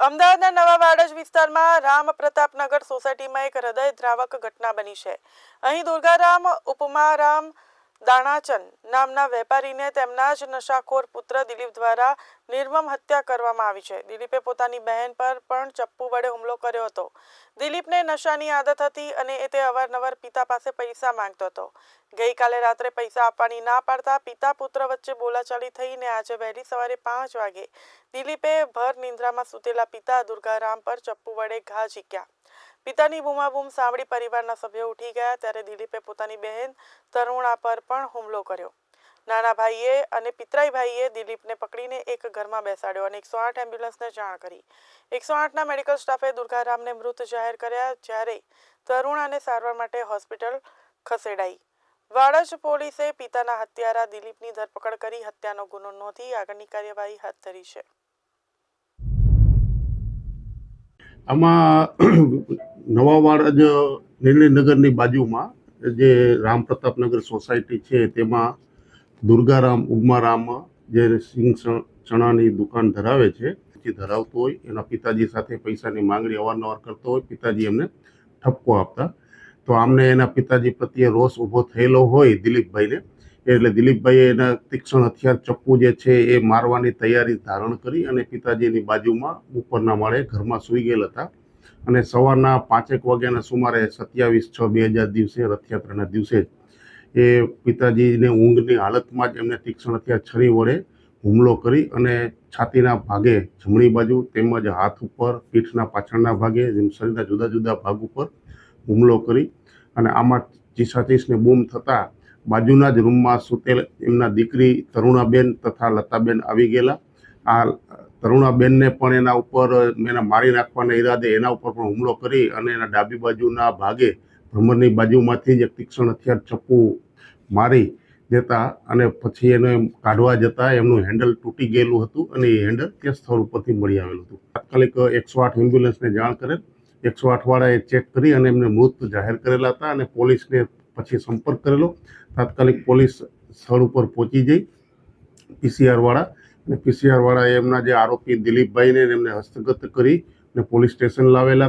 અમદાવાદના નવા વાડજ વિસ્તારમાં રામ પ્રતાપનગર સોસાયટીમાં એક હૃદય દ્રાવક ઘટના બની છે. અહીં દુર્ગારામ ઉપમારામ દાણાચંદ નામના વેપારીને તેમના જ નશાખોર પુત્ર દિલીપ દ્વારા નિર્મમ હત્યા કરવામાં આવી છે. દિલીપે પોતાની બહેન પર પણ ચપ્પુ વડે હુમલો કર્યો હતો. દિલીપને નશાની આદત હતી અને એ તે અવારનવાર પિતા પાસે પૈસા માંગતો હતો. ગઈકાલે રાત્રે પૈસા આપવાની ના પાડતા પિતા પુત્ર વચ્ચે બોલાચાલી થઈને આજે વહેલી સવારે પાંચ વાગે દિલીપે ભર નિંદ્રામાં સૂતેલા પિતા દુર્ગારામ પર ચપ્પુ વડે ઘા ઝીક્યા. પિતાની બૂમાબૂમ સાંભળી પરિવારના સભ્યો ઉઠી ગયા ત્યારે દિલીપે પોતાની બહેન તરુણા પર પણ હુમલો કર્યો. નાના ભાઈએ અને પિતરાઈ ભાઈએ દિલીપને પકડીને એક ઘરમાં બેસાડ્યો અને એકસો આઠ એમ્બ્યુલન્સને જાણ કરી. એકસો આઠના મેડિકલ સ્ટાફે દુર્ગારામને મૃત જાહેર કર્યા જ્યારે તરુણાને સારવાર માટે હોસ્પિટલ ખસેડાઈ. વાડજ પોલીસે પિતાના હત્યારા દિલીપની ધરપકડ કરી હત્યાનો ગુનો નોંધી આગળની કાર્યવાહી હાથ ધરી છે. આમાં નવાવાડ જ નિર્ણયનગરની બાજુમાં જે રામ પ્રતાપનગર સોસાયટી છે, તેમાં દુર્ગારામ ઉગમારામ જે સિંગ ચણાની દુકાન ધરાવે છે, જે ધરાવતો હોય, એના પિતાજી સાથે પૈસાની માંગણી અવારનવાર કરતો હોય, પિતાજી એમને ઠપકો આપતા. તો આમને એના પિતાજી પ્રત્યે રોષ ઊભો થયેલો હોય દિલીપભાઈને એટલે દિલીપભાઈએ એના તીક્ષ્ણ હથિયાર ચપ્પુ જે છે એ મારવાની તૈયારી ધારણ કરી અને પિતાજીની બાજુમાં ઉપરના માળે ઘરમાં સૂઈ ગયેલ હતા. અને સવારના પાંચેક વાગ્યાના સુમારે સત્યાવીસ છ બે હજાર દિવસે રથયાત્રાના દિવસે એ પિતાજીને ઊંઘની હાલતમાં જ એમને તીક્ષ્ણ હથિયાર છરી વડે હુમલો કરી અને છાતીના ભાગે જમણી બાજુ તેમજ હાથ ઉપર, પીઠના પાછળના ભાગે શરીરના જુદા જુદા ભાગ ઉપર હુમલો કરી અને આમાં ચીસાચીસને બૂમ થતાં બાજુના જ રૂમમાં સૂતેલ એમના દીકરી તરુણાબેન તથા લતાબેન આવી ગયેલા. આ તરુણાબેનને પણ એના ઉપર, એના મારી નાખવાના ઈરાદે એના ઉપર પણ હુમલો કરી અને એના ડાબી બાજુના ભાગે ભ્રમરની બાજુમાંથી જ એક તીક્ષ્ણ હથિયાર ચપ્પુ મારી દેતા અને પછી એને કાઢવા જતાં એમનું હેન્ડલ તૂટી ગયેલું હતું અને એ હેન્ડલ તે સ્થળ ઉપરથી મળી આવેલું હતું. તાત્કાલિક એકસો આઠ એમ્બ્યુલન્સને જાણ કરેલ એકસો આઠવાળાએ ચેક કરી અને એમને મૃત જાહેર કરેલા હતા અને પોલીસને પછી સંપર્ક કરેલો. તાત્કાલિક પોલીસ સ્થળ ઉપર પહોંચી જઈ પીસીઆરવાળા અને પીસીઆરવાળાએ એમના જે આરોપી દિલીપભાઈને એમને હસ્તગત કરી અને પોલીસ સ્ટેશન લાવેલા હતા.